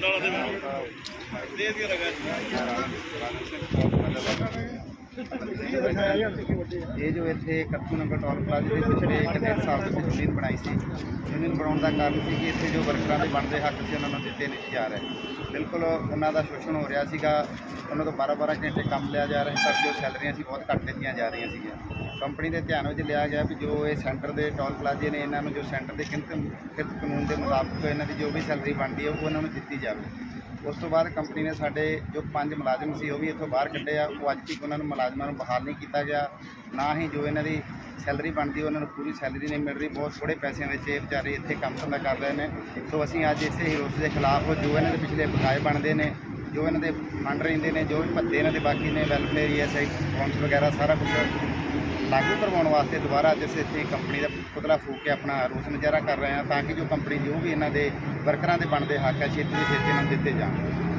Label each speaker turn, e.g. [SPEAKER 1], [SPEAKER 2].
[SPEAKER 1] ਦੇ ਦੀਆਂ ਲਗਾ ਇਹ ਜੋ ਇੱਥੇ ਕੱਤੂ ਨੰਬਰ ਟੋਲ ਪਲਾਜ਼ੇ ਦੇ ਪਿਛਲੇ ਇੱਕ ਡੇਢ ਸਾਲ ਤੋਂ ਜ਼ਮੀਨ ਬਣਾਈ ਸੀ ਯੂਨੀਅਨ ਬਣਾਉਣ ਦਾ ਕਾਰਨ ਸੀ ਕਿ ਇੱਥੇ ਜੋ ਵਰਕਰਾਂ ਦੇ ਬਣਦੇ ਹੱਕ ਸੀ, ਉਹਨਾਂ ਨੂੰ ਦਿੱਤੇ ਨਹੀਂ ਜਾ ਰਹੇ। ਬਿਲਕੁਲ ਉਹਨਾਂ ਦਾ ਸ਼ੋਸ਼ਣ ਹੋ ਰਿਹਾ ਸੀਗਾ, ਉਹਨਾਂ ਤੋਂ 12-12 ਘੰਟੇ ਕੰਮ ਲਿਆ ਜਾ ਰਿਹਾ ਪਰ ਜੋ ਸੈਲਰੀਆਂ ਸੀ, ਬਹੁਤ ਘੱਟ ਦਿੱਤੀਆਂ ਜਾ ਰਹੀਆਂ ਸੀਗੀਆਂ। ਕੰਪਨੀ ਦੇ ਧਿਆਨ ਵਿੱਚ ਲਿਆ ਗਿਆ ਵੀ ਜੋ ਇਹ ਸੈਂਟਰ ਦੇ ਟੋਲ ਪਲਾਜ਼ੇ ਨੇ, ਇਹਨਾਂ ਨੂੰ ਜੋ ਸੈਂਟਰ ਦੇ ਕਿੰਤ ਕਿਰਤ ਕਾਨੂੰਨ ਦੇ ਮੁਤਾਬਕ ਇਹਨਾਂ ਦੀ ਜੋ ਵੀ ਸੈਲਰੀ ਬਣਦੀ ਹੈ, ਉਹ ਉਹਨਾਂ ਨੂੰ ਦਿੱਤੀ ਜਾਵੇ। ਉਸ ਤੋਂ ਬਾਅਦ ਕੰਪਨੀ ਨੇ ਸਾਡੇ ਜੋ ਪੰਜ ਮੁਲਾਜ਼ਮ ਸੀ, ਉਹ ਵੀ ਇੱਥੋਂ ਬਾਹਰ ਕੱਢੇ ਆ। ਉਹ ਅੱਜ ਤੱਕ ਉਹਨਾਂ ਨੂੰ ਮੁਲਾਜ਼ਮਾਂ ਨੂੰ ਬਹਾਲ ਨਹੀਂ ਕੀਤਾ ਗਿਆ। ਨਾ ਹੀ ਜੋ ਇਹਨਾਂ ਦੀ ਸੈਲਰੀ ਬਣਦੀ, ਉਹਨਾਂ ਨੂੰ ਪੂਰੀ ਸੈਲਰੀ ਨਹੀਂ ਮਿਲ ਰਹੀ। ਬਹੁਤ ਥੋੜੇ ਪੈਸਿਆਂ ਵਿੱਚ ਇਹ ਵਿਚਾਰੇ ਇੱਥੇ ਕੰਮ ਧੰਦਾ ਕਰ ਰਹੇ ਨੇ। ਸੋ ਅਸੀਂ ਅੱਜ ਇਸੇ ਹੀਰੋਸ ਦੇ ਖਿਲਾਫ ਜੋ ਇਹਨਾਂ ਦੇ ਪਿਛਲੇ ਬਕਾਏ ਬਣਦੇ ਨੇ, ਜੋ ਇਹਨਾਂ ਦੇ ਫੰਡ ਰਹਿੰਦੇ ਨੇ, ਜੋ ਵੀ ਭੱਤੇ ਇਹਨਾਂ ਦੇ ਬਾਕੀ ਨੇ ਵੈਲਫੇਅਰ ਈਐਸਆਈ ਅਕਾਊਂਟਸ ਵਗੈਰਾ, ਸਾਰਾ ਕੁਝ ਲਾਗੂ ਕਰਵਾਉਣ ਵਾਸਤੇ ਦੁਬਾਰਾ ਅੱਜ ਅਸੀਂ ਇੱਥੇ ਕੰਪਨੀ ਦਾ ਪੁਤਲਾ ਫੂਕ ਕੇ ਆਪਣਾ ਰੋਸ ਮੁਜ਼ਾਹਰਾ ਕਰ ਰਹੇ ਹਾਂ ਤਾਂ ਕਿ ਜੋ ਕੰਪਨੀ ਜੋ ਵੀ ਇਹਨਾਂ ਦੇ ਵਰਕਰਾਂ ਦੇ ਬਣਦੇ ਹੱਕ ਹੈ, ਛੇਤੀ ਛੇਤੀ ਇਹਨਾਂ ਨੂੰ ਦਿੱਤੇ ਜਾਣ।